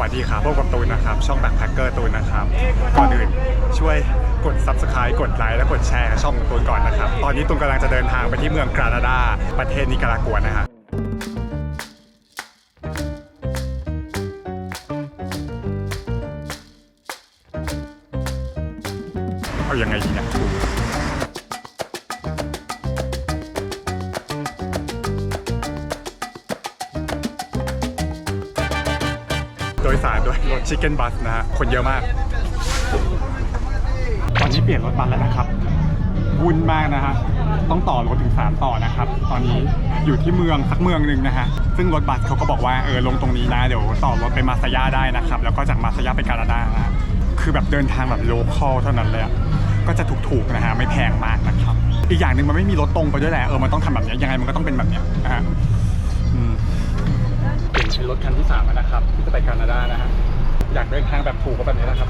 วัสดีครับพบกับตูนนะครับ ช่องแบ็คแพคเกอร์ตูนนะครับ ก่อนอื่นช่วยกด Subscribe กดไลค์และกดแชร์ช่องของตูนก่อนนะครับ ตอนนี้ตูนกำลังจะเดินทางไปที่เมืองกรานาดา ประเทศนิการากัวนะครับ ชิคเก้นบัสนะฮะ คนเยอะมาก ตอนนี้เปลี่ยนรถบัสแล้วนะครับวุ่นมากนะฮะ ต้องต่อรถถึง 3 ต่อนะครับ ตอนนี้อยู่ที่เมืองสักเมืองหนึ่งนะฮะ ซึ่งรถบัสเขาก็บอกว่าเออลงตรงนี้นะ เดี๋ยวต่อรถไปมาสยาได้นะครับ แล้วก็จากมาสยาไปกานาดานะฮะคือแบบเดินทางแบบโลคอลเท่านั้นเลยก็จะถูกๆนะฮะ ไม่แพงมากนะครับ อีกอย่างหนึ่งมันไม่มีรถตรงไปด้วยแหละ เออ มันต้องทำแบบเนี้ยยังไงมันก็ต้องเป็นแบบเนี้ยนะฮะเปลี่ยนเป็นรถคันที่สามนะครับที่จะไปแคนาดานะฮะ อยากเดินทางแบบถูกก็แบบนี้นะครับ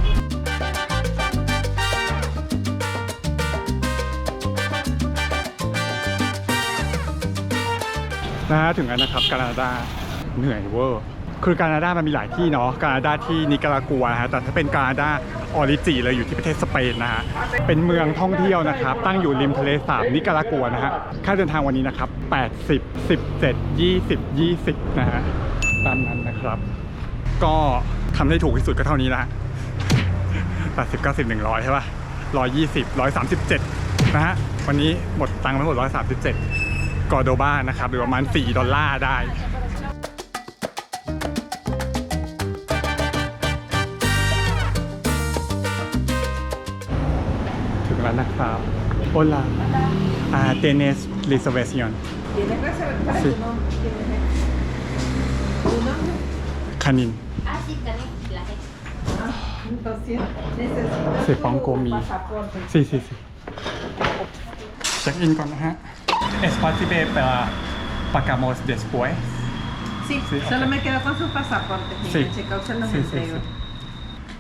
นะฮะถึงแล้วนะครับกานาดาเหนื่อยเวอร์คือกานาดามันมีหลายที่เนาะกานาดาที่นิการากัวฮะแต่ถ้าเป็นกานาดาออริจิเลยอยู่ที่ประเทศสเปนนะฮะเป็นเมืองท่องเที่ยวนะครับ ตั้งอยู่ริมทะเลสาบนิการากัวนะฮะค่าเดินทางวันนี้นะครับ 80 17 20 20 นะฮะตามนั้นนะครับ ก็ ทำได้ถูกที่สุดก็เท่านี้ละแปดสิบเก้าสิบหนึ่งร้อยใช่ป่ะร้อยยี่สิบร้อยสามสิบเจ็ดนะฮะ วันนี้หมดตังค์ไปหมดร้อยสามสิบเจ็ดกอโดบ้านะครับหรือประมาณสี่ดอลลาร์ได้แล้วนะครับโอลาอาเทเนสรีเซเวซิออนคานิน Ah, sí, también la gente. Ah, entonces necesito Se tu pon comi. pasaporte. Sí sí sí เช็คอินก่อนนะฮะ Es posible para pagamos después Sí, Sí, solo ok. me quedo con sus pasaportes. y Sí. el checkout se los Sí, sí, entrego.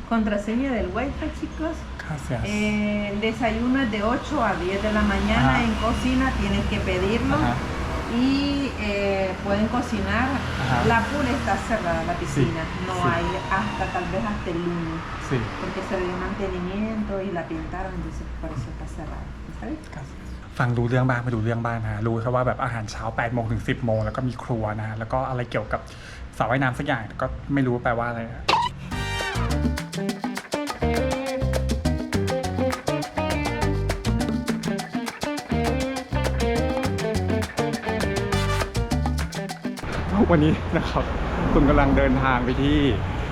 Contraseña del Wi-Fi, chicos. Gracias Eh, el desayuno es de 8 a 10 de la mañana Ajá. en cocina, tienen que pedirlo. Ajá. Y eh, pueden cocinar. Ajá. La pool está cerrada, la piscina. no sí. hay hasta tal vez hasta el lunes. Sí Porque se le dio mantenimiento y la pintaron, entonces por eso está cerrada. ¿Está bien? ฟังดูเรื่องบ้างไม่ดูเรื่องบ้างนะฮะรู้แค่ว่าแบบอาหารเช้า8โมงถึง 10โมงแล้วก็มีครัวนะฮะแล้วก็อะไรเกี่ยวกับสระว่ายน้ำสักอย่างแต่ก็ไม่รู้ว่าแปลว่าอะไรนะ วันนี้นะครับคุณกำลังเดินทางไปที่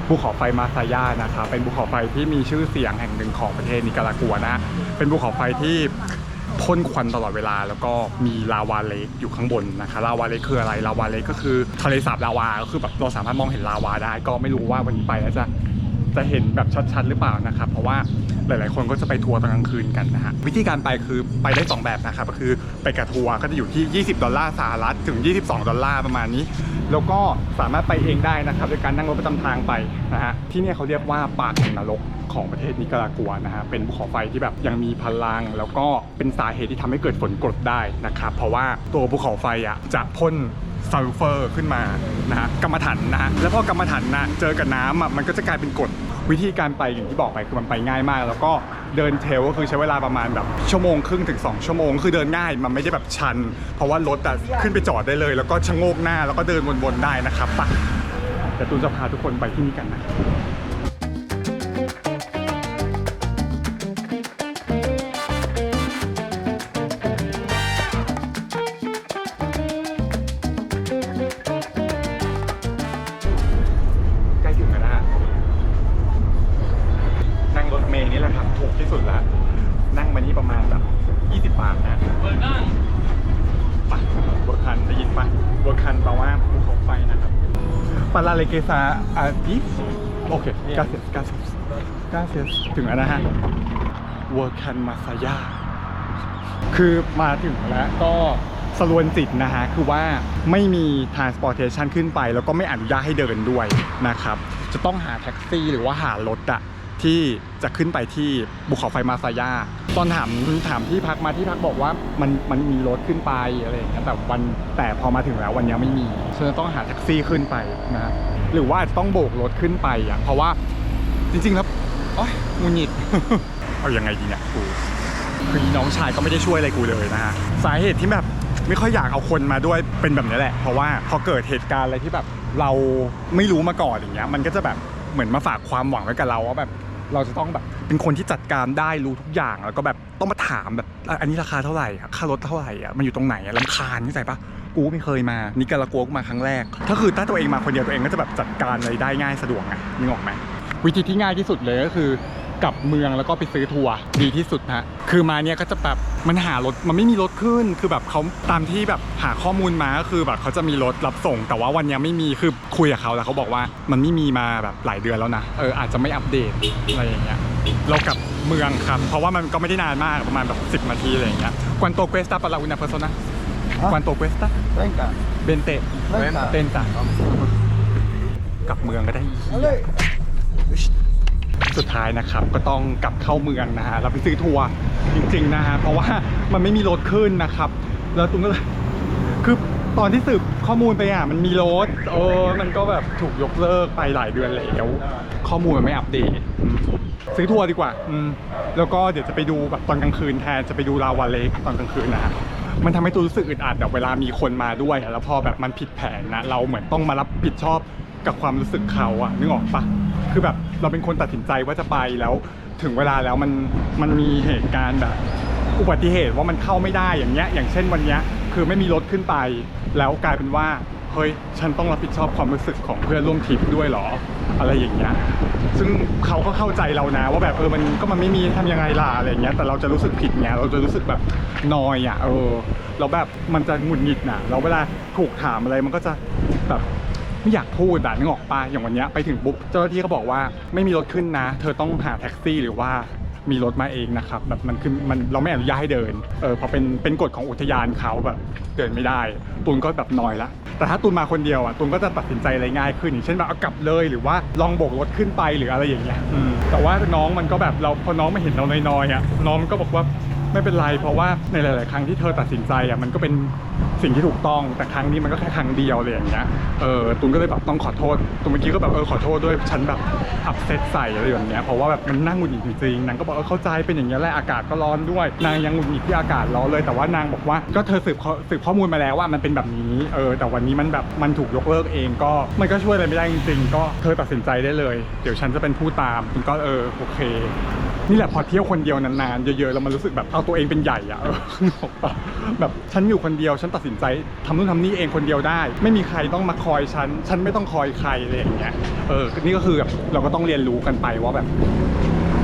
ภูเขาไฟมาซายานะครับเป็นภูเขาไฟที่มีชื่อเสียงแห่งหนึ่งของประเทศนิการากัวนะฮะเป็นภูเขาไฟที่พ่นควันตลอดเวลาแล้วก็มีลาวาเลกอยู่ข้างบนนะคะลาวาเลกคืออะไรลาวาเลกก็คือทะเลสาบลาวาก็คือแบบเราสามารถมองเห็นลาวาได้ ก็ไม่รู้ว่าวันนี้ไปแล้วจะจะเห็นแบบชัดๆ หรือเปล่านะครับ เพราะว่าหลายๆ คนก็จะไปทัวร์ตอนกลางคืนกันนะฮะวิธีการไปคือไปได้ 2 แบบนะครับก็คือไปกับทัวร์ก็จะอยู่ที่ 20 ดอลลาร์สหรัฐถึง 22 ดอลลาร์ประมาณนี้ แล้วก็สามารถไปเองได้นะครับโดยการนั่งรถประจำทางไปนะฮะที่นี่เขาเรียกว่าปากแห่งนรกของประเทศนิการากัวนะฮะเป็นภูเขาไฟที่แบบยังมีพลัง แล้วก็เป็นสาเหตุที่ทำให้เกิดฝนกรดได้นะครับเพราะว่าตัวภูเขาไฟอะจะพ่นซัลเฟอร์ขึ้นมานะฮะกรรมฐานนะฮะแล้วพอกรรมฐานนะเจอกับน้ำอะมันก็จะกลายเป็นกรด วิธีการไปอย่างที่บอกไปคือมันไปง่ายมาก แล้วก็เดินเทลก็คือใช้เวลาประมาณแบบชั่วโมงครึ่งถึง 2 ชั่วโมง คือเดินง่ายมันไม่ได้แบบชัน เพราะว่ารถอะขึ้นไปจอดได้เลย แล้วก็ชะโงกหน้าแล้วก็เดินวนๆได้นะครับปะแต่ตูนจะพาทุกคนไปที่นี่กันนะ ปาลาเลเกซาอาดิฟโอเคกาเซียสกาเซียสกาเซียสถึงแล้วนะฮะเวิร์คันมาซายาคือมาถึงแล้วก็สรวนจิตนะฮะ คือว่าไม่มี transportation ขึ้นไป แล้วก็ไม่อนุญาตให้เดินด้วยนะครับ จะต้องหาแท็กซี่หรือว่าหารถอะ ที่จะขึ้นไปที่ภูเขาไฟมาซายา ตอนถามถามที่พักมาที่พักบอกว่ามันมันมีรถขึ้นไปอะไรอย่างเงี้ยแต่วันแต่พอมาถึงแล้ววันนี้ไม่มีฉะนันต้องหาแท็กซี่ขึ้นไปนะหรือว่าจะต้องโบกรถขึ้นไปอะเพราะว่าจริงๆแล้วโอ๊ยหงุนหิดเอายังไงดีเนี่ยกูคือน้องชายก็ไม่ได้ช่วยอะไรกูเลยนะฮะสาเหตุที่แบบไม่ค่อยอยากเอาคนมาด้วยเป็นแบบนี้แหละ เพราะว่าพอเกิดเหตุการณ์อะไรที่แบบเราไม่รู้มาก่อนอย่างเงี้ยมันก็จะแบบเหมือนมาฝากความหวังไว้กับเราว่าแบบ เราจะต้องแบบเป็นคนที่จัดการได้รู้ทุกอย่างแล้วก็แบบต้องมาถามแบบอันนี้ราคาเท่าไหร่ค่ารถเท่าไหร่อะมันอยู่ตรงไหนอะลำคาญนี่ใส่ปะกูไม่เคยมานิการากัวกูมาครั้งแรก ถ้าคือถ้าตัวเองมาคนเดียวตัวเองก็จะแบบจัดการอะไรได้ง่ายสะดวกไงนึกออกไหมวิธีที่ง่ายที่สุดเลยก็คือ กลับเมืองแล้วก็ไปซื้อทัวร์ดีที่สุดฮะคือมาเนี่ยก็จะแบบมันหารถมันไม่มีรถขึ้น คือแบบเขาตามที่แบบหาข้อมูลมาก็คือแบบเขาจะมีรถรับส่ง แต่ว่าวันเนี้ยไม่มีคือคุยกับเขาแล้วเขาบอกว่ามันไม่มีมาแบบหลายเดือนแล้วนะเอออาจจะไม่อัปเดตอะไรอย่างเงี้ยเรากลับเมืองครับ เพราะว่ามันก็ไม่ได้นานมากประมาณแบบ10นาทีอะไรอย่างเงี้ยควันโตเกสตาปาลาอุนาเพอร์โซนาควันโตเกสตา Venga. เบนเต Venga. เตนจ้ะกลับเมืองก็ได้อีก Ole. สุดท้ายนะครับก็ต้องกลับเข้าเมืองนะฮะเราไปซื้อทัวร์จริงๆนะฮะเพราะว่ามันไม่มีรถขึ้นนะครับ แล้วตุ้มก็เลยคือตอนที่สืบข้อมูลไปอะมันมีรถเออมันก็แบบถูกยกเลิกไปหลายเดือนแล้วข้อมูลมันไม่อัปเดตซื้อทัวร์ดีกว่าอืมแล้วก็เดี๋ยวจะไปดูแบบตอนกลางคืนแทนจะไปดูลาวาเลกตอนกลางคืนนะฮะมันทำให้ตูรู้สึกอึดอัดแบบเวลามีคนมาด้วย แล้วพอแบบมันผิดแผนนะเราเหมือนต้องมารับผิดชอบ กับความรู้สึกเขาอะนึกออกปะคือแบบเราเป็นคนตัดสินใจว่าจะไปแล้ว ถึงเวลาแล้วมันมันมีเหตุการณ์แบบ อุบัติเหตุว่ามันเข้าไม่ได้อย่างเงี้ยอย่างเช่นวันเนี้ยคือไม่มีรถขึ้นไป แล้วกลายเป็นว่าเฮ้ยฉันต้องรับผิดชอบความรู้สึกของเพื่อนร่วมทริปด้วยเหรอ อะไรอย่างเงี้ยซึ่งเขาก็เข้าใจเรานะ ว่าแบบเออมันก็มันไม่มีทำยังไงล่ะอะไรอย่างเงี้ยแต่เราจะรู้สึกผิดไงเราจะรู้สึกแบบนอยอะเออเราแบบมันจะหงุดหงิดนะเราเวลาถูกถามอะไรมันก็จะแบบ ไม่อยากพูดอะนึกออกปะอย่างวันเนี้ยไปถึงปุ๊บเจ้าหน้าที่ก็บอกว่าไม่มีรถขึ้นนะ เธอต้องหาแท็กซี่หรือว่ามีรถมาเองนะครับแบบมันคือมันเราไม่อนุญาตให้เดินเออพราะเป็นเป็นกฎของอุทยานเขาแบบเดินไม่ได้ ตูนก็แบบนอยละแต่ถ้าตูนมาคนเดียวอะตูนก็จะตัดสินใจอะไรง่ายขึ้นอย่างเช่นแบบเอากลับเลยหรือว่าลองโบกรถขึ้นไปหรืออะไรอย่างเงี้ยอืมแต่ว่าน้องมันก็แบบเราพอน้องมาเห็นเรานอยๆอะน้องก็บอกว่าไม่เป็นไรเพราะว่าในหลาย ๆ ครั้งที่เธอตัดสินใจอะมันก็เป็น สิ่งที่ถูกต้องแต่ครั้งนี้มันก็แค่ครั้งเดียวเลยอย่างเงี้ยเออตุนก็เลยแบบต้องขอโทษตุนเมื่อกี้ก็แบบเออขอโทษด้วยฉันแบบอับเซตใส่อะไรอย่างเงี้ยเพราะว่าแบบมันนั่งหงุดหงิดจริงๆนางก็บอกเออเข้าใจเป็นอย่างเงี้ยแหละอากาศก็ร้อนด้วย นางยังหงุดหงิดที่อากาศร้อนเลย แต่ว่านางบอกว่าก็เธอสืบข้อสืบข้อมูลมาแล้วว่ามันเป็นแบบนี้เออแต่วันนี้มันแบบมันถูกยกเลิกเองก็มันก็ช่วยอะไรไม่ได้จริงๆก็เธอตัดสินใจได้เลย เดี๋ยวฉันจะเป็นผู้ตามตุนก็เออโอเค นี่แหละพอเที่ยวคนเดียวนานๆเยอะๆแล้วมันรู้สึกแบบเอาตัวเองเป็นใหญ่อะเออนึกออกปะแบบฉันอยู่คนเดียวฉันตัดสินใจทำนู่นทำนี่เองคนเดียวได้ ไม่มีใครต้องมาคอยฉันฉันไม่ต้องคอยใครอะไรอย่างเงี้ยเออนี่ก็คือแบบเราก็ต้องเรียนรู้กันไปว่าแบบ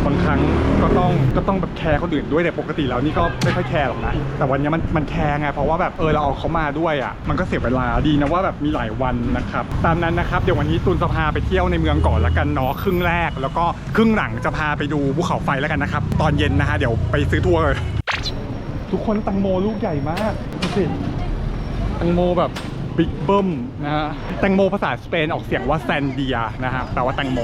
บางครั้งก็ต้องก็ต้องแบบแคร์คนอื่นด้วยแต่ปกติแล้วนี่ก็ไม่ค่อยแคร์หรอกนะแต่วันนี้มันมันแคร์ไงเพราะว่าแบบเออเราเอาเขามาด้วยอะมันก็เสียเวลาดีนะว่าแบบมีหลายวันนะครับตามนั้นนะครับเดี๋ยววันนี้ตูนจะพาไปเที่ยวในเมืองก่อนละกันเนาะครึ่งแรก แล้วก็ครึ่งหลังจะพาไปดูภูเขาไฟแล้วกันนะครับตอนเย็นนะฮะเดี๋ยวไปซื้อทัวร์เลยทุกคนตังโมลูกใหญ่มากดูสิตังโมแบบบิ๊กเบิ้มนะฮะแตงโมภาษาสเปนออกเสียงว่าแซนเดียนะฮะแปลว่าแตงโม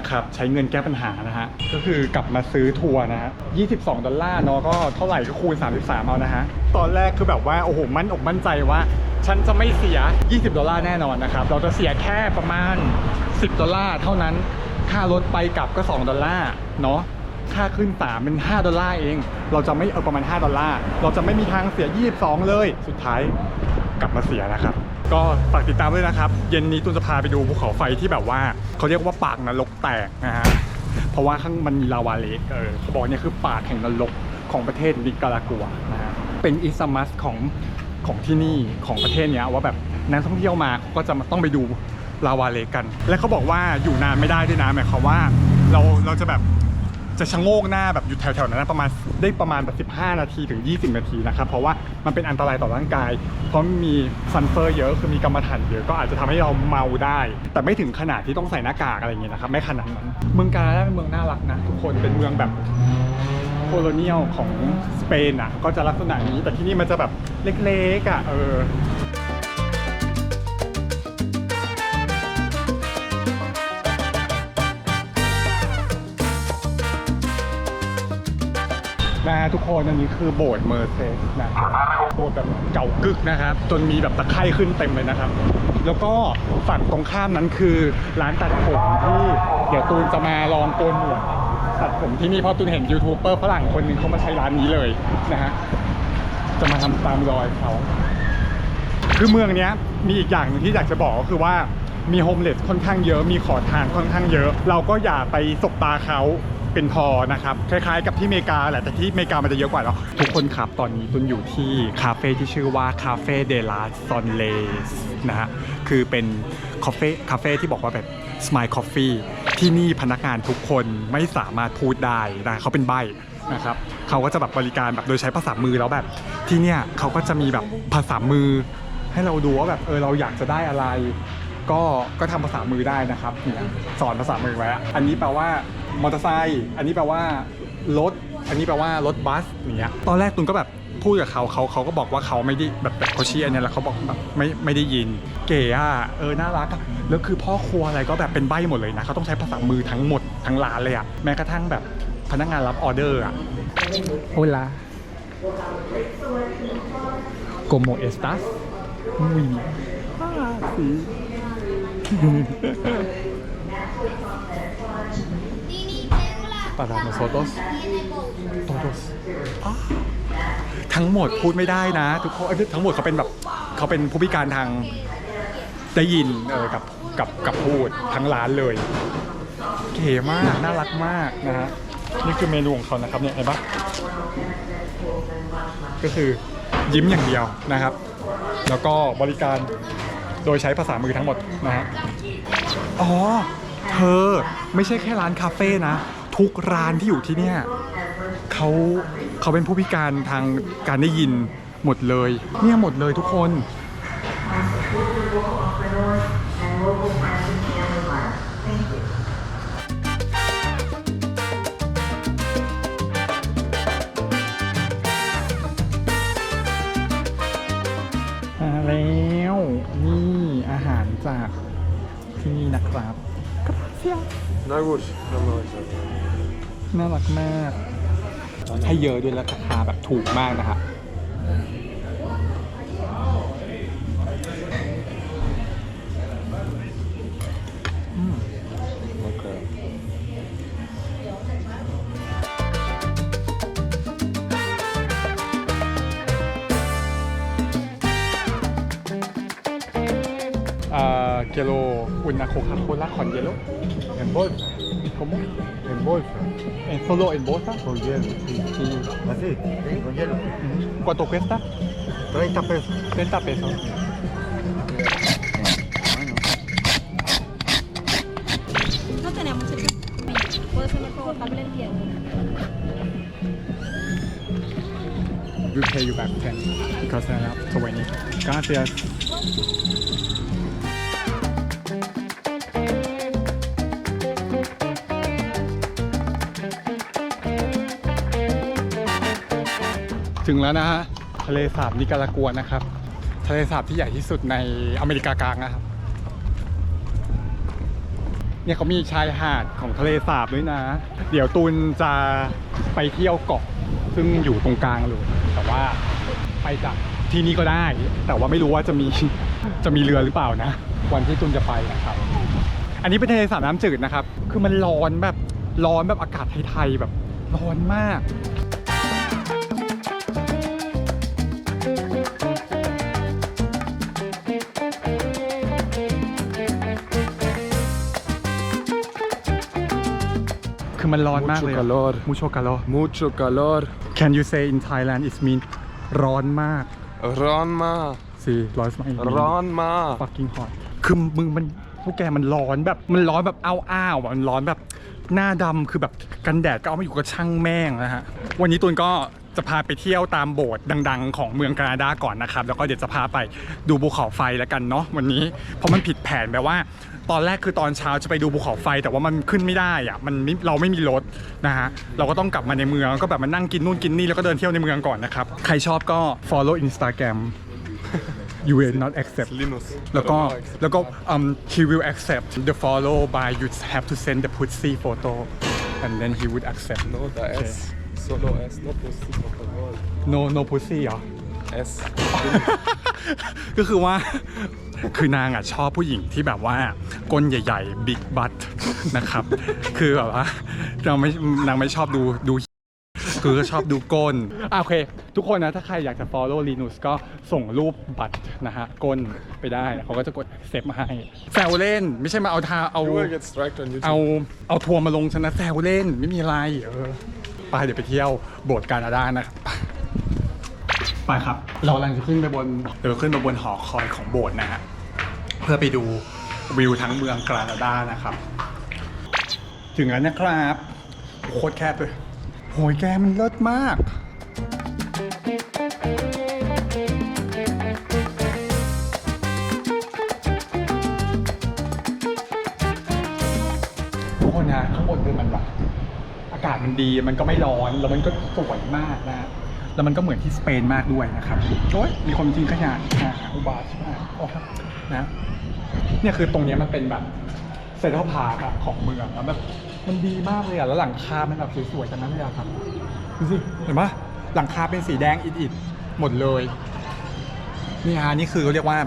นะครับ ใช้เงินแก้ปัญหานะฮะ ก็คือกลับมาซื้อทัวร์นะฮะ 22 ดอลลาร์เนาะก็เท่าไหร่ก็คูณ 33 เอานะฮะ ตอนแรกคือแบบว่า โอ้โห มั่นอกมั่นใจว่า ฉันจะไม่เสีย 20 ดอลลาร์แน่นอนนะครับ เราจะเสียแค่ประมาณ 10 ดอลลาร์เท่านั้น ค่ารถไปกลับก็ 2 ดอลลาร์เนาะค่าขึ้นตาเป็น 5 ดอลลาร์เอง เราจะไม่เอาประมาณ 5 ดอลลาร์ เราจะไม่มีทางเสีย 22 เลย สุดท้ายกลับมาเสียนะครับ ก็ฝากติดตามด้วยนะครับ เย็นนี้ตุนจะพาไปดูภูเขาไฟที่แบบว่าเขาเรียกว่าปากนรกแตกนะฮะเพราะว่าข้างมันมีลาวาเลกเออเขาบอกเนี่ยคือปากแห่งนรกของประเทศนิการากัวนะฮะเป็นอิสมัสของของที่นี่ของประเทศเนี้ยว่าแบบนักท่องเที่ยวมาเขาก็จะมาต้องไปดูลาวาเลกกัน และเขาบอกว่าอยู่นานไม่ได้ด้วยนะหมายความว่าเราเราจะแบบ จะชะโงกหน้าแบบอยู่แถวๆนั้นนะประมาณได้ประมาณแบบ15 นาทีถึง 20 นาทีนะครับ เพราะว่ามันเป็นอันตรายต่อร่างกาย เพราะมีซันเฟอร์เยอะคือมีกรรมฐานเยอะก็อาจจะทำให้เราเมาได้ แต่ไม่ถึงขนาดที่ต้องใส่หน้ากากอะไรอย่างเงี้ยนะครับไม่ขนาดนั้นเมืองกาญเป็นเมืองน่ารักนะทุกคนเป็นเมืองแบบ โคโลเนียลของสเปนอะก็จะลักษณะนี้แต่ที่นี่มันจะแบบเล็กๆอะเออ ทุกคนอันนี้คือโบสถ์เมอร์เซสนะโบสถ์แบบเก่ากึกนะครับ จนมีแบบตะไคร่ขึ้นเต็มเลยนะครับ แล้วก็ฝั่งตรงข้ามนั้นคือร้านตัดผมที่เดี๋ยวตูนจะมาลองโกนหนวดตัดผมที่นี่เพราะตูนเห็นยูทูบเบอร์ฝรั่งคนหนึ่งเขามาใช้ร้านนี้เลยนะฮะจะมาทำตามรอยเขาคือเมืองเนี้ยมีอีกอย่างนึงที่อยากจะบอกก็คือว่ามีโฮมเลสค่อนข้างเยอะมีขอทานค่อนข้างเยอะ เราก็อย่าไปสบตาเขา เป็นพอนะครับ คล้ายๆ กับที่อเมริกาแหละแต่ที่อเมริกามันจะเยอะกว่าเนาะทุกคนครับตอนนี้ตุนอยู่ที่คาเฟ่ที่ชื่อว่าคาเฟ่เดลาซอนเลสนะฮะคือเป็นคาเฟ่คาเฟ่ที่บอกว่าแบบ Smile Coffee ที่นี่พนักงานทุกคนไม่สามารถพูดได้นะเขาเป็นใบนะครับเขาก็จะแบบบริการแบบโดยใช้ภาษามือแล้วแบบ ที่เนี่ยเขาก็จะมีแบบภาษามือ ให้เราดูว่าแบบเออเราอยากจะได้อะไร ก็ก็ทำภาษามือได้นะครับเนี่ยสอนภาษามือไว้อะอันนี้แปลว่า มอเตอร์ไซค์อันนี้แปลว่ารถ อันนี้แปลว่ารถบัสอย่างเงี้ยตอนแรกตุนก็แบบพูดกับเขาเขาเขาก็บอกว่าเขาไม่ได้แบบแบบเขาชี้อันเนี้ยแล้วเขาบอกแบบไม่ไม่ได้ยิน เก๋อะเออน่ารักอะแล้วคือพ่อครัวอะไรก็แบบเป็นใบหมดเลยนะเขาต้องใช้ภาษามือทั้งหมดทั้งร้านเลยอะแม้กระทั่งแบบพนักงานรับออเดอร์อะ Hola. ¿Cómo estás? Muy bien. Ah, sí. Para nosotros todos. ทั้งหมดพูดไม่ได้นะ ทุกคนทั้งหมดเขาเป็นแบบเขาเป็นผู้พิการทางได้ยินเออกับกับกับพูดทั้งร้านเลยเก๋มากน่ารักมากนะฮะนี่คือเมนูของเขานะครับเนี่ยเห็นปะก็คือยิ้มอย่างเดียวนะครับ แล้วก็บริการโดยใช้ภาษามือทั้งหมดนะฮะอ๋อเธอไม่ใช่แค่ร้านคาเฟ่นะ ทุกร้านที่อยู่ที่เนี่ยเขาเขาเป็นผู้พิการทางการได้ยินหมดเลย เนี่ยหมดเลยทุกคน มาแล้วนี่อาหารจากที่นี่นะครับกราเซีย No wood, no noise. น่ารักมาก ให้เยอะด้วยแล้วราคาแบบถูกมากนะฮะอืม Okay. อ่าเกโลอุนาโคคาโคล่าคอนเยโล En bolsa. ¿Cómo? En bolsa. ¿En solo en bolsa? Con hielo. Sí. Sí. Así, sí, con hielo. ¿Cuánto cuesta? 30 pesos. 30 pesos. No tenemos el Puede ser mejor, tal vez el tiempo. We pay you back 10 because I have 20. Gracias. Gracias. แล้วนะฮะทะเลสาบนิการากัวนะครับ ทะเลสาบที่ใหญ่ที่สุดในอเมริกากลางนะครับ เนี่ยเขามีชายหาดของทะเลสาบด้วยนะ เดี๋ยวตูนจะไปเที่ยวเกาะซึ่งอยู่ตรงกลางเลย แต่ว่าไปจากที่นี่ก็ได้ แต่ว่าไม่รู้ว่าจะมีจะมีเรือหรือเปล่านะ วันที่ตูนจะไปนะครับ อันนี้เป็นทะเลสาบน้ำจืดนะครับ คือมันร้อนแบบร้อนแบบอากาศไทยๆแบบร้อนมาก คือมันร้อนมากเลย Mucho calor. mucho calor Mucho calor. Can you say in Thailand it mean ร้อนมาก Ronma. สิร้อนมาก Ronma. fucking hot คือมึงมันพวกแกมันร้อนแบบมันร้อนแบบอ้าวๆอะมันร้อนแบบหน้าดำคือแบบกันแดดก็เอาไม่อยู่ก็ช่างแม่งนะฮะ วันนี้ตูนก็ จะพาไปเที่ยวตามโบสถ์ดัง ๆ ของเมืองแคนาดาก่อนนะครับ แล้วก็เดี๋ยวจะพาไปดูภูเขาไฟแล้วกันเนาะวันนี้เพราะมันผิดแผนแบบว่า ตอนแรกคือตอนเช้าจะไปดูภูเขาไฟ แต่ว่ามันขึ้นไม่ได้อะมันไม่เราไม่มีรถนะฮะเราก็ต้องกลับมาในเมืองก็แบบมานั่งกินนู่นกินนี่แล้วก็เดินเที่ยวในเมืองก่อนนะครับใครชอบก็ follow Instagram you will not accept Linus. แล้วก็แล้วก็ um he will accept the follow by you have to send the pussy photo and then he would accept No, da Okay. S. Solo S, no pussy, por favor. no no pussy เหรอ S. ก็คือว่า คือนางอะชอบผู้หญิงที่แบบว่าก้นใหญ่ๆ big butt นะครับ คือแบบว่าเราไม่นางไม่ชอบดูดู คือชอบดูก้นอะโอเค ทุกคนนะถ้าใครอยากจะ follow Linus ก็ส่งรูปบัตรนะฮะก้นไปได้เขาก็จะกดเซฟมาให้แซวเล่น ไม่ใช่มาเอาทาเอา You will get striked on YouTube. เอาเอาทัวร์มาลงชนะแซวเล่นไม่มีอะไรเออ ไปเดี๋ยวไปเที่ยวโบสถ์กานาดานะครับไปครับ เรากำลังจะขึ้นไปบนเดี๋ยวขึ้นไปบนหอคอยของโบสถ์นะฮะเพื่อไปดูวิวทั้งเมืองกานาดานะครับ ถึงแล้วนะครับโคตรแคบเลยโหยแกมันเลิศมากทุากาศมันดีมันก็ไม่ร้อนแล้วมันก็สวยมากนะแล้วมันก็เหมือนที่สเปนมากด้วยนะครับโอ้ยมีคนทิ้งขยะนะอุบาทใช่ไหมโอ้ครับนะเนี่ยคือตรงนี้มันเป็นแบบเซ็นทรัลพาร์คอะของเมืองแล้วแบบมันดีมากเลยอะแล้วหลังคามันแบบสวยๆกันนั้นเลยอะครับดูสิเห็นปะหลังคาเป็นสีแดงอิดๆหมดเลยนี่ฮะนี่คือเรียกว่า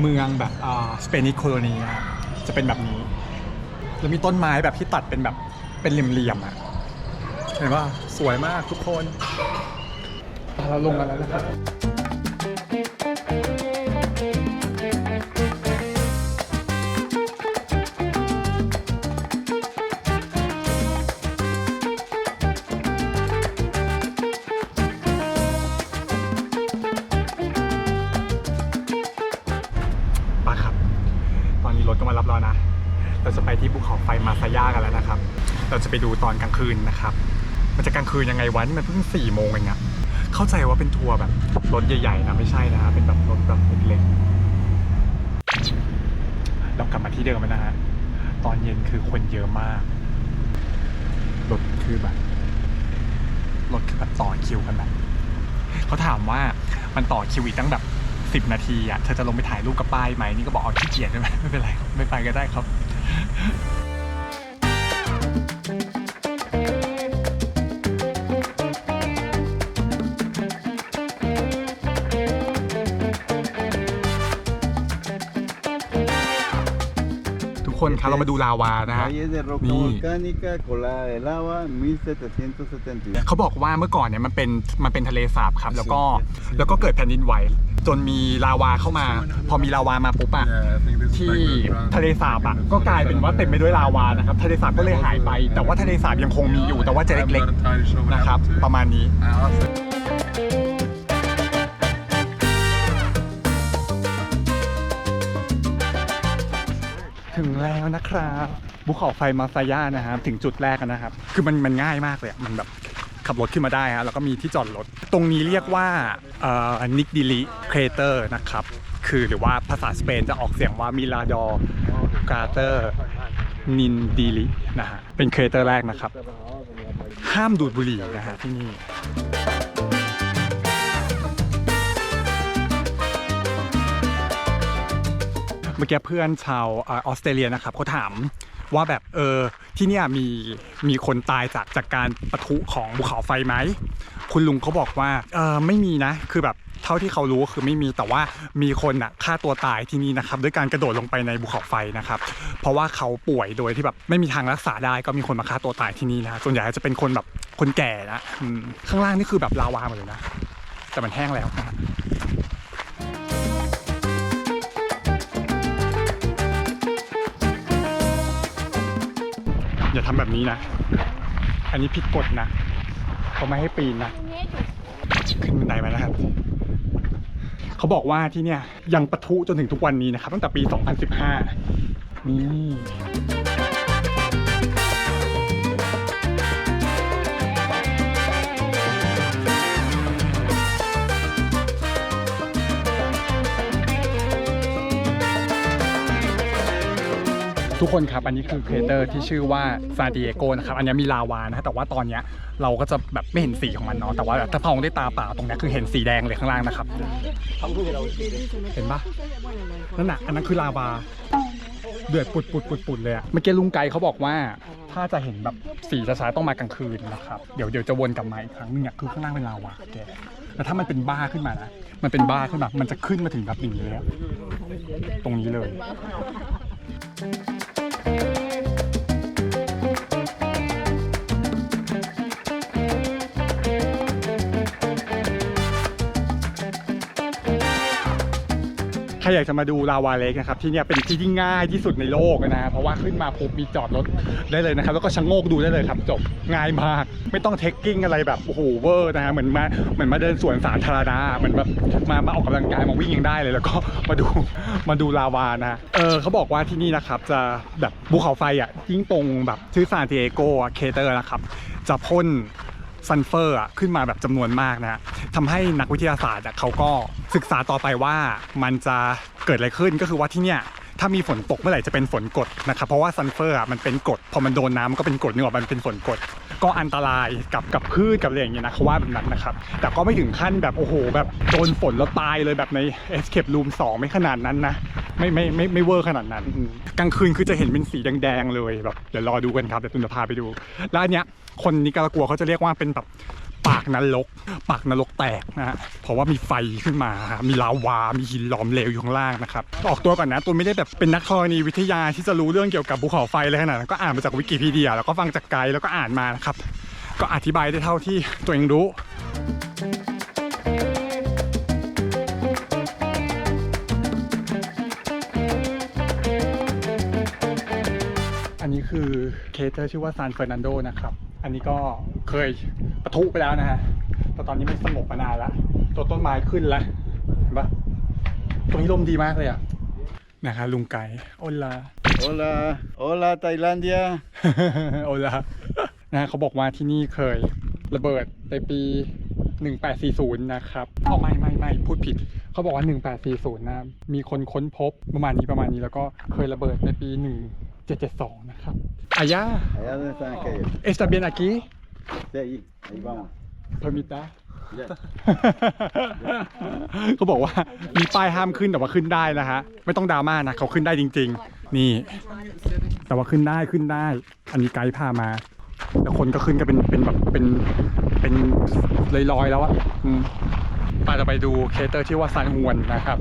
เมืองแบบอ่าสเปนิชโคโลนีนะครับจะเป็นแบบนี้แล้วมีต้นไม้แบบที่ตัดเป็นแบบเป็นเหลี่ยมๆอะ เห็นว่าสวยมากทุกคน เราลงกันแล้วนะครับมาครับ ตอนนี้รถก็มารับเรานะ เราจะไปที่ภูเขาไฟมาซาย่ากันแล้วนะครับ เราจะไปดูตอนกลางคืนนะครับ มันจะกลางคืนยังไงวะนี่มันเพิ่งสี่โมงเองอะเข้าใจว่าเป็นทัวร์แบบรถใหญ่ๆนะไม่ใช่นะฮะเป็นแบบรถแบบเล็กๆเรากลับมาที่เดิมแล้วนะฮะตอนเย็นคือคนเยอะมากรถคือแบบรถคือแบบต่อคิวกันแบบเขาถามว่ามันต่อคิวอีกตั้งแบบสิบนาทีอะเธอจะลงไปถ่ายรูปกับป้ายไหมนี่ก็บอกเอาขี้เกียจใช่ไหมไม่เป็นไรไม่ไปก็ได้ครับ ทุกคนครับเรามาดูลาวานะฮะ Calle de roca Ni. volcánica, colada de lava, 1772. เขาบอกว่าเมื่อก่อนเนี่ยมันเป็นมันเป็นทะเลสาบครับ แล้วก็แล้วก็เกิดแผ่นดินไหว จนมีลาวาเข้ามา พอมีลาวามาปุ๊บอะ Yeah, I think this is ที่ like the ground. ทะเลสาบอะก็กลายเป็นว่าเต็มไปด้วยลาวานะครับทะเลสาบก็เลยหายไป แต่ว่าทะเลสาบยังคงมีอยู่แต่ว่าจะเล็กๆนะครับประมาณนี้ Ah, awesome. ถึงแล้วนะครับภูเขาไฟมาซาย่านะครับถึงจุดแรกนะครับ คือมันมันง่ายมากเลยมันแบบขับรถขึ้นมาได้ฮะแล้วก็มีที่จอดรถ ตรงนี้เรียกว่านิกดิลิเครเตอร์นะครับ คือหรือว่าภาษาสเปนจะออกเสียงว่ามิลาดอกาเตอร์นินดิลินะฮะเป็นเครเตอร์แรกนะครับ ห้ามดูดบุหรี่นะฮะที่นี่ เมื่อกี้เพื่อนชาวออสเตรเลียนะครับเขาถามว่าแบบเออที่เนี่ยมีมีคนตายจากจากการปะทุของภูเขาไฟไหมคุณลุงเขาบอกว่าเออไม่มีนะคือแบบเท่าที่เขารู้คือไม่มีแต่ว่ามีคนอะฆ่าตัวตายที่นี่นะครับด้วยการกระโดดลงไปในภูเขาไฟนะครับ เพราะว่าเขาป่วยโดยที่แบบไม่มีทางรักษาได้ก็มีคนมาฆ่าตัวตายที่นี่นะส่วนใหญ่จะเป็นคนแบบคนแก่นะข้างล่างนี่คือแบบลาวาหมดเลยนะ แต่มันแห้งแล้วนะ อย่าทำแบบนี้นะ อันนี้ผิดกฎนะเขาไม่ให้ปีนนะ ขึ้นบันไดมานะครับ เขาบอกว่าที่เนี่ยยังปะทุจนถึงทุกวันนี้นะครับ ตั้งแต่ปี 2015 นี่ ทุกคนครับอันนี้คือเครเตอร์ที่ชื่อว่าซาดิเอโกนะครับอันนี้มีลาวานะฮะแต่ว่าตอนเนี้ยเราก็จะแบบไม่เห็นสีของมันเนาะแต่ว่าถ้าพองด้วยตาเปล่าตรงเนี้ยคือเห็นสีแดงเลยข้างล่างนะครับเห็นปะนั่นน่ะอันนั้นคือลาวาเดือดปุดปุดปุดปุดเลยอะเมื่อกี้ลุงไกเขาบอกว่า ถ้าจะเห็นแบบสีช้าๆต้องมากลางคืนนะครับเดี๋ยวเดี๋ยวจะวนกลับมาอีกครั้งนึงอะคือข้างล่างเป็นลาวาแกแล้วถ้ามันเป็นบ้าขึ้นมานะมันเป็นบ้าขึ้นมามันจะขึ้นมาถึงแบบนี้เลยอะตรงนี้เลย thank you รอยากจะมาดูลาวาเลกนะครับที่เนี่ยเป็นที่ที่ง่ายที่สุดในโลกนะ เพราะว่าขึ้นมาปุ๊บมีจอดรถได้เลยนะครับ แล้วก็ชะโงกดูได้เลยครับ จบง่ายมาก ไม่ต้องเทคกิ้งอะไรแบบโอ้โหเวอร์นะฮะเหมือนมาเหมือนมาเดินสวนสาธารณะเหมือนแบบมามาออกกำลังกายมาวิ่งยังได้เลย แล้วก็มาดูมาดูลาวานะเออเขาบอกว่าที่นี่นะครับจะแบบภูเขาไฟอะยิ่งตรงแบบชื่อซานติเอโกเคเตอร์นะครับจะพ่น ซันเฟอร์อะขึ้นมาแบบจำนวนมากนะฮะทำให้นักวิทยาศาสตร์อะเขาก็ศึกษาต่อไปว่ามันจะเกิดอะไรขึ้นก็คือว่าที่เนี่ยถ้ามีฝนตกเมื่อไหร่จะเป็นฝนกรดนะครับเพราะว่าซันเฟอร์อะมันเป็นกรดพอมันโดนน้ำมันก็เป็นกรดนึกออกมันเป็นฝนกรดก็อันตรายกับกับพืชกับอะไรอย่างเงี้ยนะเขาว่าแบบนั้นนะครับ แต่ก็ไม่ถึงขั้นแบบโอ้โห แบบโดนฝนแล้วตายเลยแบบใน Escape Room 2 ไม่ขนาดนั้นนะ ไม่ไม่ไม่ไม่เวอร์ขนาดนั้นอืมกลางคืนคือจะเห็นเป็นสีแดงๆเลยแบบเดี๋ยวรอดูกันครับเดี๋ยวตุนจะพาไปดูแล้วอันเนี้ยคนนิการากัวเขาจะเรียกว่าเป็นแบบปากนรกปากนรกแตกนะฮะเพราะว่ามีไฟขึ้นมา มีลาวา มีหินหลอมเหลวอยู่ข้างล่างนะครับออกตัวก่อนนะตัวไม่ได้แบบเป็นนักธรณีวิทยาที่จะรู้เรื่องเกี่ยวกับภูเขาไฟเลยขนาดนั้นก็อ่านมาจากวิกิพีเดีย แล้วก็ฟังจากไกด์แล้วก็อ่านมานะครับ ก็อธิบายได้เท่าที่ตัวเองรู้ อันนี้คือเคเตอร์ชื่อว่าซานเฟอร์นันโดนะครับ อันนี้ก็เคยปะทุไปแล้วนะฮะ แต่ตอนนี้ไม่สงบมานานแล้วตัวต้นไม้ขึ้นแล้วเห็นปะตรงนี้ลมดีมากเลยอะนะคะลุงไก่โอลา Hola, hola Tailandia. โอลานะฮะเขาบอกว่าที่นี่เคยระเบิดในปี 1840 นะครับเอาไม่ไม่ไม่พูดผิด เขาบอกว่า 1840 นะ มีคนค้นพบประมาณนี้ประมาณนี้แล้วก็เคยระเบิดในปี 1772 นะครับอายา Allá donde están aquellos. está bien aquí Sí, ahí, ahí vamos. permita Ya. เขาบอกว่ามีป้ายห้ามขึ้นแต่ว่าขึ้นได้นะฮะไม่ต้องดราม่านะเขาขึ้นได้จริง ๆ นี่ แต่ว่าขึ้นได้ขึ้นได้ อันนี้ไกด์พามา แล้วคนก็ขึ้นก็เป็นเป็นแบบเป็นเป็นลอยๆแล้วอะอืมปาจะไปดูเคเตอร์ที่ว่าซานฮวนนะครับ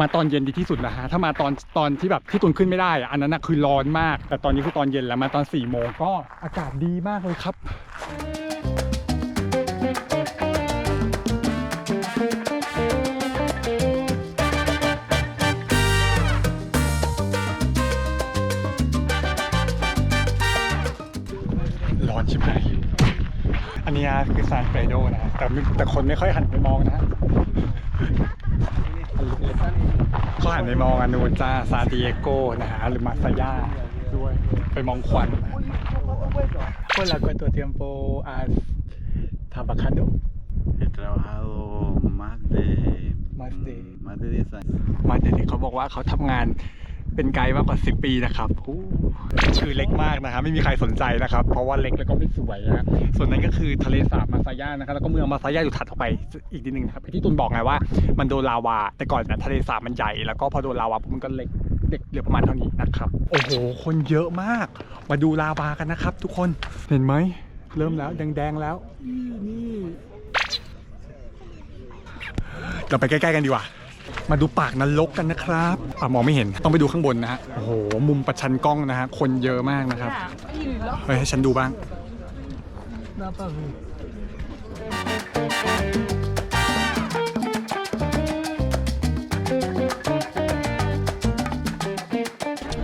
มาตอนเย็นดีที่สุดนะฮะถ้ามาตอนตอนที่แบบที่ตุนขึ้นไม่ได้อะอันนั้นนะคือร้อนมาก แต่ตอนนี้คือตอนเย็นแล้วมาตอน4ี่โมงก็อากาศดีมากเลยครับร้อนใช่ไหมอันนี้คือซานเฟรโดนะแต่แต่คนไม่ค่อยหันไปมองนะ เขาหันไปมองอันนูนจ้าซานดิเอโกนะฮะหรือมาซายาด้วยไปมองควันคนละ cuánto tiempo has trabajado He trabajado más de, Más de- mm, más de 10 años. มาเด็กๆเขาบอกว่าเขาทำงาน เป็นไกด์มากกว่า 10 ปีนะครับอู้ชื่อเล็กมากนะครับไม่มีใครสนใจนะครับ เพราะว่าเล็กแล้วก็ไม่สวยนะส่วนนั้นก็คือทะเลสาบมาซายานะครับแล้วก็เมืองมาซายาอยู่ถัดออกไปอีกนิดนึงนะครับที่ตุนบอกไงว่ามันโดนลาวา แต่ก่อนนะทะเลสาบมันใหญ่แล้วก็พอโดนลาวาปุ๊บมันก็เล็กเด็กเหลือประมาณเท่านี้นะครับโอ้โหคนเยอะมาก มาดูลาวากันนะครับ ทุกคนเห็นไหมเริ่มแล้วแดงๆแล้วนี่เราไปใกล้ๆกันดีกว่า มาดูปากนรกกันนะครับอะมองไม่เห็นต้องไปดูข้างบนนะฮะโอ้โหมุมประชันกล้องนะฮะคนเยอะมากนะครับเฮ้ยให้ฉันดูบ้าง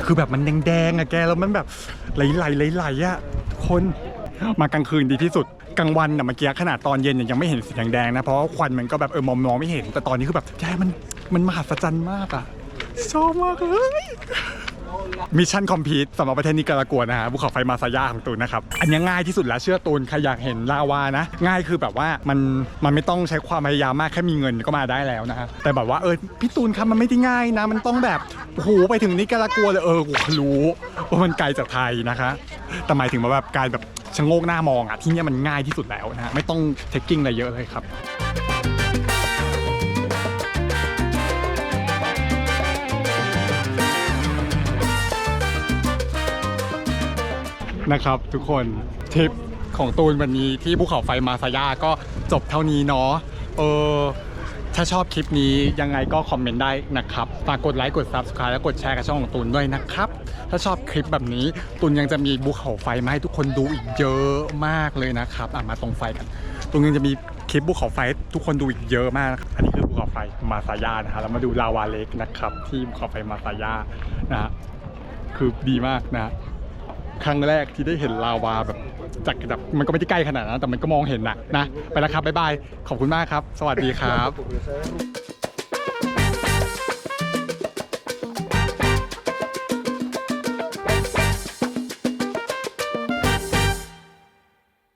คือแบบมันแดงๆอะแกแล้วมันแบบไหลๆไหลๆอะทุกคนมากลางคืนดีที่สุดกลางวันอะเมื่อกี้ขนาดตอนเย็นเนี่ยยังไม่เห็นสีแดงๆนะเพราะควันมันก็แบบเออมองมองไม่เห็นแต่ตอนนี้คือแบบแกมัน มันมหัศจรรย์มากอะชอบมากเลยมิชชั่นคอมพลีทสำหรับประเทศนิการากัวนะฮะภูเขาไฟมาซายาของตูนนะครับ อันนี้ง่ายที่สุดแล้วเชื่อตูนใครอยากเห็นลาวานะ ง่ายคือแบบว่ามันมันไม่ต้องใช้ความพยายามมากแค่มีเงินก็มาได้แล้วนะฮะแต่แบบว่าเออพี่ตูนครับมันไม่ได้ง่ายนะ มันต้องแบบโอ้โหไปถึงนิการากัวเลยเออรู้ว่ามันไกลจากไทยนะคะแต่หมายถึงว่าแบบการแบบชะโงกหน้ามองอะที่นี่มันง่ายที่สุดแล้วนะฮะไม่ต้องเทคกิ้งอะไรเยอะเลยครับ นะครับ ทุกคนทริปของตูนวันนี้ที่ภูเขาไฟมาซายาก็จบเท่านี้เนาะเออถ้าชอบคลิปนี้ยังไงก็คอมเมนต์ได้นะครับ ฝากกดไลค์กด Subscribe และกดแชร์กับช่องของตูนด้วยนะครับ ถ้าชอบคลิปแบบนี้ตูนยังจะมีภูเขาไฟมาให้ทุกคนดูอีกเยอะมากเลยนะครับอะมาตรงไฟกันตูนยังจะมีคลิปภูเขาไฟทุกคนดูอีกเยอะมากนะครับอันนี้คือภูเขาไฟมาซายานะฮะแล้วมาดูลาวาเล็กนะครับ ที่ภูเขาไฟมาซายานะฮะคือดีมากนะ ครั้งแรกที่ได้เห็นลาวาแบบจากแบบมันก็ไม่ได้ใกล้ขนาดนั้นแต่มันก็มองเห็นนะนะ ไปแล้วครับ บ๊ายบาย ขอบคุณมากครับ สวัสดีครับ